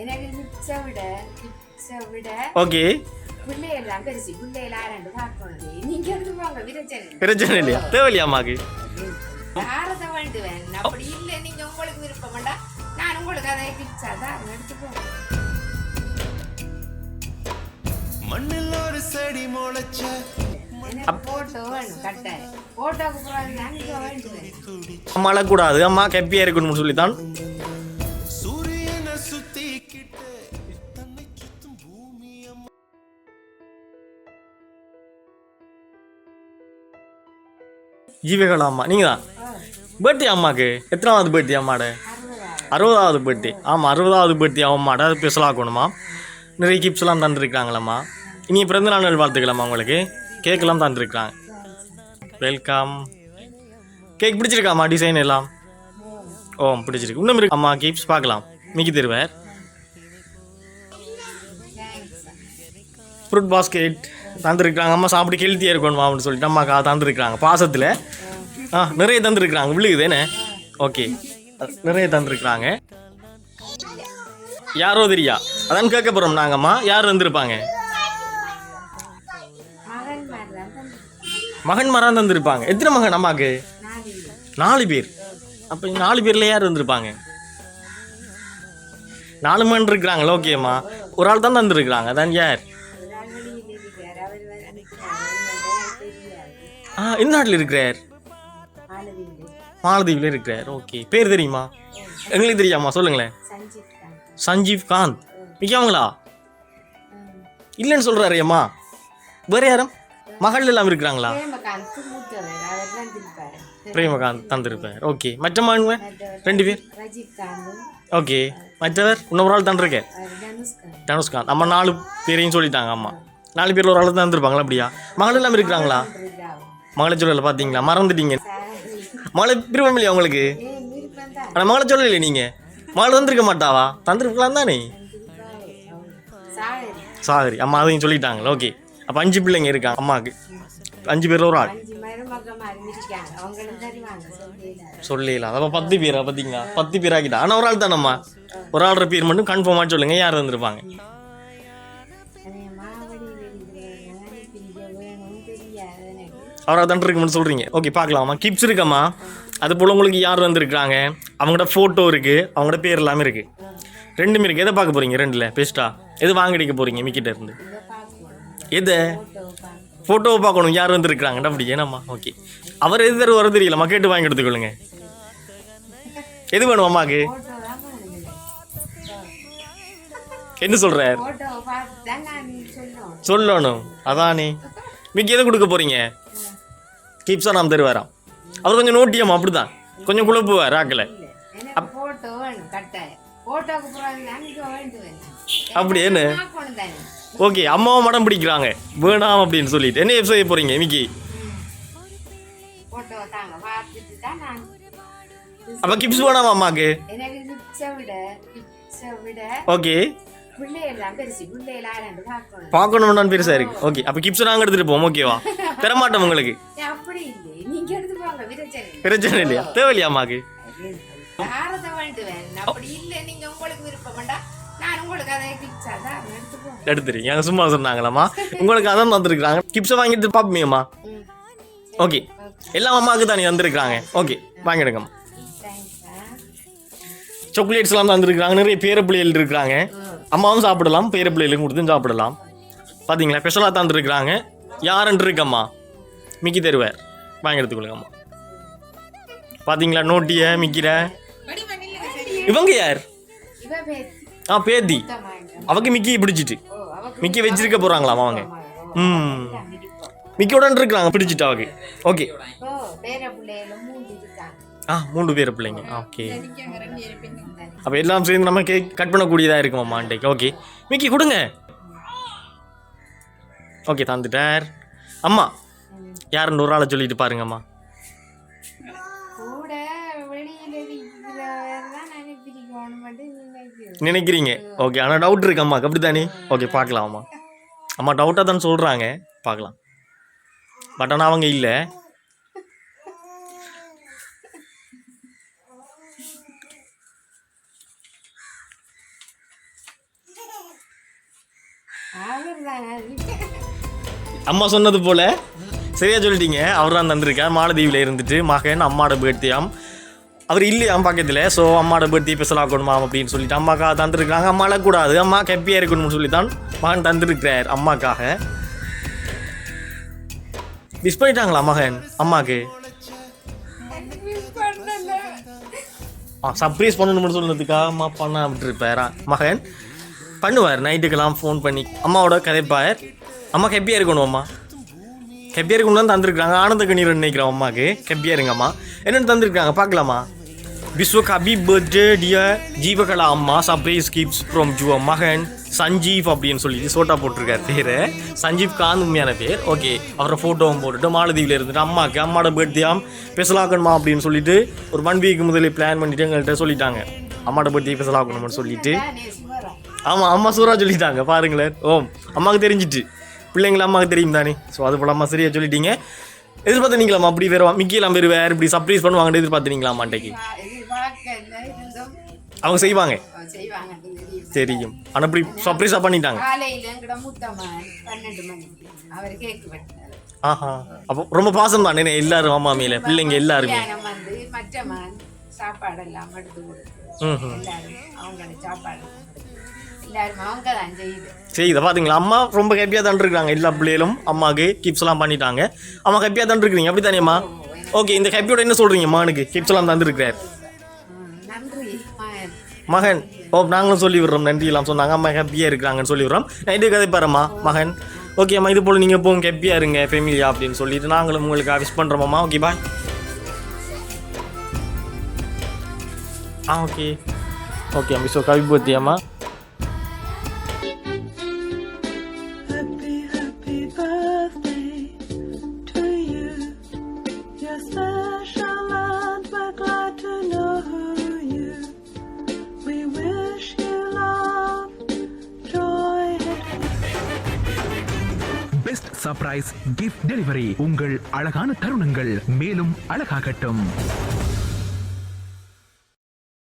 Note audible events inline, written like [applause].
எனக்கு கிப்ஸை விட கிப்ஸை விட ஓகே பிள்ளையெல்லாம் பெருசு பிள்ளையெல்லாம் ஆரண்டு பார்க்கணும் நீங்க எடுத்து போங்க விரச்சனை பிரச்சனை இல்லையா தேவையில்லையா அம்மாக்கு யாரத வேண்டுவேன் அப்படி இல்லை நீங்க உங்களுக்கு விருப்பம் வேண்டாம் நான் உங்களுக்கு அதை கிப்ஸா தான் எடுத்து போங்க மண்ணில் ஒரு செடி முளைச்ச இங்க வேண்டுவேன் அம்மா கெப்பியாக இருக்கணும்னு சொல்லித்தான் ஜீவகலா அம்மா நீங்கள்? தான் பர்த்டே அம்மாக்கு. எத்தனாவது பர்த்டே அம்மாட? அறுபதாவது. பர்த்டே ஆமாம் அறுபதாவது பர்த்டே அம்மாட. அது ஸ்பெஷல் ஆக்கணுமா? நிறைய கிப்ஸ்லாம் தந்துருக்காங்களம்மா இனி பிறந்த நாள் வாழ்த்துக்கலாமா உங்களுக்கு? கேக்கெல்லாம் தந்துருக்குறாங்க. வெல்கம் கேக் பிடிச்சிருக்காம்மா டிசைன் எல்லாம்? ஓ பிடிச்சிருக்கு. இன்னும் இருக்கு. அம்மா கிப்ஸ் பார்க்கலாம். மிக்கி தருவார். ஃப்ரூட் பாஸ்கெட் தந்துருக்குறாங்க. அம்மா சாப்பிட்டு ஹெல்த்தியாக இருக்கணுமா அப்படின்னு சொல்லிட்டு அம்மாக்கா தந்துருக்குறாங்க. பாசத்தில். ஆ நிறைய தந்துருக்குறாங்க. விழுகுதேனே ஓகே நிறைய தந்துருக்குறாங்க. யாரோ தெரியா? அதான் கேட்க போகிறோம் நாங்கம்மா. யார் வந்திருப்பாங்க? மகன் மரம் தந்திருப்பாங்க. எத்தனை மகன் அம்மாக்கு? நாலு நாலு பேர். அப்போ நாலு பேரில் யார் வந்திருப்பாங்க? நாலு மகன் இருக்கிறாங்களா ஓகேம்மா ஒரு ஆள் தான் தந்துருக்குறாங்க. அதான் யார் ஒரு ஆள் வெளியில் இருக்கிறார் அவர் வந்து தெரியாது ஆ எந்த நாட்டில் இருக்கிறார். மாலதீவில் இருக்கிறார். ஓகே. பேர் தெரியுமா? எங்களுக்கு தெரியாமா? சொல்லுங்களேன். சஞ்சீவ் காந்த். மிக்கவங்களா? இல்லைன்னு சொல்கிறாரு அம்மா. வேறு யாரும்? மகள் எல்லாம் இருக்கிறாங்களா? பிரேமகாந்த் தந்திருப்பார். ஓகே. மற்ற மகன்ங்க ரெண்டு பேர்? ஓகே. மற்றவர்? இன்னொரு ஆள் தந்திருக்கேன் தனுஷ்காந்த். அம்மா நாலு பேரையும் சொல்லிட்டாங்க அம்மா. நாலு பேரில் ஒரு ஆள் தந்திருப்பாங்களா அப்படியா? மகள் எல்லாம் இருக்கிறாங்களா? ராவ் பார்த்தீங்களா? மறந்துட்டீங்க. மகளை விருப்பம் இல்லையா உங்களுக்கு? ஆனால் மகளச்சூழல் இல்லை நீங்கள் மகள் தந்திருக்க மாட்டாவா? தந்திருக்கலாம் தானே? சாகரி. அம்மா அதையும் சொல்லிட்டாங்களா. ஓகே. அப்போ அஞ்சு பிள்ளைங்க இருக்காங்க அம்மாவுக்கு அஞ்சு பேரில் ஒரு ஆள். சொல்லிடலாம். சொல்லலாம் அப்போ பத்து பேரா பார்த்தீங்களா? பத்து பேர் ஆகிட்டா. ஆனால் ஒரு ஆள் தானம்மா? ஒரு ஆள்ற பேர் மட்டும் கன்ஃபார்மாக சொல்லுங்கள் யார் வந்திருப்பாங்க? அதே மாவடியில் இருக்கிறவங்க பிரிக்க வேணும்னு தெரியாது எனக்கு அவரை தான் இருக்குன்னு சொல்கிறீங்க ஓகே பார்க்கலாமா? கிப்ஸ் இருக்கம்மா. அது போல் உங்களுக்கு யார் வந்திருக்கிறாங்க அவங்களோட ஃபோட்டோ இருக்குது அவங்களோட பேர் எல்லாமே இருக்குது ரெண்டுமே இருக்குது எதை பார்க்க போகிறீங்க ரெண்டில். பெஸ்ட்டா எது வாங்கடிக்க போகிறீங்க மிக்கிட்ட இருந்து. எதை? ஃபோட்டோவை பார்க்கணும். யார் வந்திருக்கிறாங்க அப்படி. ஏனாம்மா? ஓகே அவர் எது தருவார் வர தெரியலம்மா? கேட்டு வாங்கி எடுத்துக்கொள்ளுங்க எது வேணும் அம்மாக்கு? என்ன சொல்கிறார் சொல்லணும். அதானே? மிக்கி எதை கொடுக்க போகிறீங்க கிப்ஸா நாம் தருவாராம். அவர் கொஞ்சம் நோட்டியம்மா அப்படிதான். கொஞ்சம் குழப்புவார் வேண்டுவேன் அப்படி என்ன? ஓகே அம்மாவும் மடம் பிடிக்கிறாங்க. வேணாம் அப்படின்னு சொல்லிட்டு. என்ன செய்ய போகிறீங்க மிக்கி? அப்போ கிப்ஸ் வேணாமா அம்மாக்கு? ஓகே பெருசு பார்க்கணும்னு பெருசாக இருக்கு. ஓகே அப்போ கிப்ஸ் நாங்கள் எடுத்துகிட்டு போவோம். ஓகேவா [laughs] தரமாட்டோம் உங்களுக்கு? நீங்க பிரச்சனை இல்லையா? தேவையில்லையா அம்மாக்கு? நீங்க எடுத்துறீங்க சும்மா சொன்னாங்களாம்மா? உங்களுக்கு அதான் தந்துருக்குறாங்க. கிப்ஸை வாங்கிட்டு பார்ப்போமேம்மா ம். ஓகே எல்லாம் அம்மாவுக்கு தானே தந்துருக்குறாங்க. ஓகே வாங்கிடுங்கம்மா சாக்லேட்ஸ்லாம் தந்துருக்குறாங்க. நிறைய பேர பிள்ளைகள் இருக்கிறாங்க அம்மாவும் சாப்பிடலாம் பேர பிள்ளைகளுக்கும் கொடுத்து சாப்பிடலாம். பார்த்தீங்களா ஸ்பெஷலாக தந்துருக்குறாங்க. யாருன்ட்டு இருக்கம்மா மிக்கி தருவார் வாங்கி அம்மா பார்த்தீங்களா நோட்டிய மிக்கிற? இவங்க யார்? ஆ பேத்தி. சுத்தமாயிட்டோம். அவங்க மிக்கி பிடிச்சிட்டு. மிக்கி வச்சிருக்க போகிறாங்களா அவங்க. ம். மிக்கியோட இருக்கிறாங்க பிடிச்சிட்டு அவங்க ஓகே. ஆ மூணு பேர் பிள்ளைங்க. ஓகே. அப்போ எல்லாம் சேர்ந்து நம்ம கேக் கட் பண்ணக்கூடியதாக இருக்குமாம்மா அன்றைக்கு ஓகே. மிக்கி கொடுங்க. ஓகே தந்துட்டார். அம்மா யாருன்னு ஒரு ஆளை சொல்லிட்டு பாருங்கம்மா நினைக்கிறீங்க ஓகே ஆனால் டவுட் இருக்கு அம்மாக்கு. அப்படி தானே ஓகே பார்க்கலாம் அம்மா. அம்மா டவுட்டாக தான் சொல்கிறாங்க பார்க்கலாம். பட் ஆனால் அவங்க இல்லை. அம்மா சொன்னது போல. சரியா சொல்லிட்டீங்க. அவர் தான் தந்திருக்கார். மாலதீவில் இருந்துட்டு மகன் அம்மாவோட பேர்த்தியாம் அவர் இல்லையாம் பக்கத்தில்? ஸோ அம்மாவோட பேர்த்தி ஸ்பெஷல் ஆக்கணுமா அப்படின்னு சொல்லிட்டு அம்மாக்காக தந்துருக்காங்க அம்மா கூடாது அம்மா கெப்பியாக இருக்கணும்னு சொல்லி தான் மகன் தந்திருக்கிறார் அம்மாக்காக. மிஸ் பண்ணிட்டாங்களா மகன் அம்மாக்கு? ஆ சர்ப்ரைஸ் பண்ணணும்னு சொன்னதுக்காக அம்மா பண்ண விட்டுருப்பாரா? மகன்? பண்ணுவார் நைட்டுக்கெல்லாம் ஃபோன் பண்ணி. அம்மாவோட கதைப்பார் அம்மா ஹெப்பியாக இருக்கணும் அம்மா. ஹெப்பியாக இருக்கணும் தான் தந்திருக்காங்க ஆனந்த கண்ணீர் நினைக்கிறோம் அம்மாவுக்கு ஹெப்பியாக இருங்கம்மா என்னென்னு தந்திருக்காங்க பார்க்கலாமா? விஸ்வ கபி பர்த்டே டியர் ஜீவகலா அம்மா சர்ப்ரைஸ் கிப்ஸ் ஃப்ரம் ஜுவ மகன் சஞ்சீவ் அப்படின்னு சொல்லி சோட்டா போட்டிருக்காரு பேர். சஞ்சீவ் காந்த் உண்மையான பேர். ஓகே அவரை ஃபோட்டோவும் போட்டுட்டு மாலதீவில் இருந்துட்டு அம்மாவுக்கு அம்மாவோட பர்த்டேயாம் பெசலாக்கணுமா அப்படின்னு சொல்லிட்டு ஒரு ஒன் வீக் முதலே பிளான் பண்ணிட்டு எங்கள்கிட்ட சொல்லிட்டாங்க. அம்மாவோட பர்த்டே பெசலாக்கணும்னு சொல்லிட்டு. ஆமாம் அம்மா சூறா சொல்லிட்டாங்க. பாருங்களேன். ஓம். அம்மாவுக்கு தெரிஞ்சிட்டு பிள்ளைங்கள அம்மாவுக்கு தெரியும் தானே. ஸோ அது போல அம்மா சரியா சொல்லிட்டீங்க. எதிர்பார்த்துனீங்களாம்மா அப்படி வேற மிக்கிலாம் பேர் வேறு இப்படி சர்ப்ரைஸ் பண்ணுவாங்கன்னு எதிர்பார்த்துனீங்களாம்மா அன்றைக்கு எதிர்பார்க்கல இருந்தும் அவங்க செய்வாங்க. தெரியும். ஆனால் இப்படி சர்ப்ரைஸாக பண்ணிட்டாங்க. ஆஹா. அப்போ ரொம்ப பாசம் தான் எல்லாரும் அம்மா மேல பிள்ளைங்க எல்லாருமே? சாப்பாடெல்லாம் எடுத்து கொடுத்து ம் எல்லாரும் அவங்களோட சாப்பாடு செய்யுது. பார்த்தீங்களா அம்மா ரொம்ப ஹாப்பியாக தான் இருக்காங்க எல்லா பிள்ளைகளும். அம்மாவுக்கு கிப்ஸ் எல்லாம் பண்ணிட்டாங்க. அம்மா ஹாப்பியாக தான் இருக்கிறீங்க அப்படி தானேம்மா? ஓகே இந்த ஹாப்பியோட என்ன சொல்கிறீங்க மகனுக்கு கிப்ஸ் எல்லாம் தந்துருக்கிறார். மகன். ஓ நாங்களும் சொல்லி விடுறோம். நன்றி எல்லாம் சொன்னாங்க. அம்மா ஹாப்பியாக இருக்கிறாங்கன்னு சொல்லி விடுறோம். நைட்டு கதை பாரும்மா மகன். ஓகே அம்மா இது போல் நீங்கள் போங்க. ஹாப்பியாக இருங்க ஃபேமிலியா அப்படின்னு சொல்லிட்டு நாங்களும் உங்களுக்கு விஷ் பண்ணுறோம்மா ஓகே பாய் ஆ ஓகே ஓகே அம்மா so Kavi birthday surprise gift delivery உங்கள் அழகான தருணங்கள் மேலும் அழகாகட்டும்.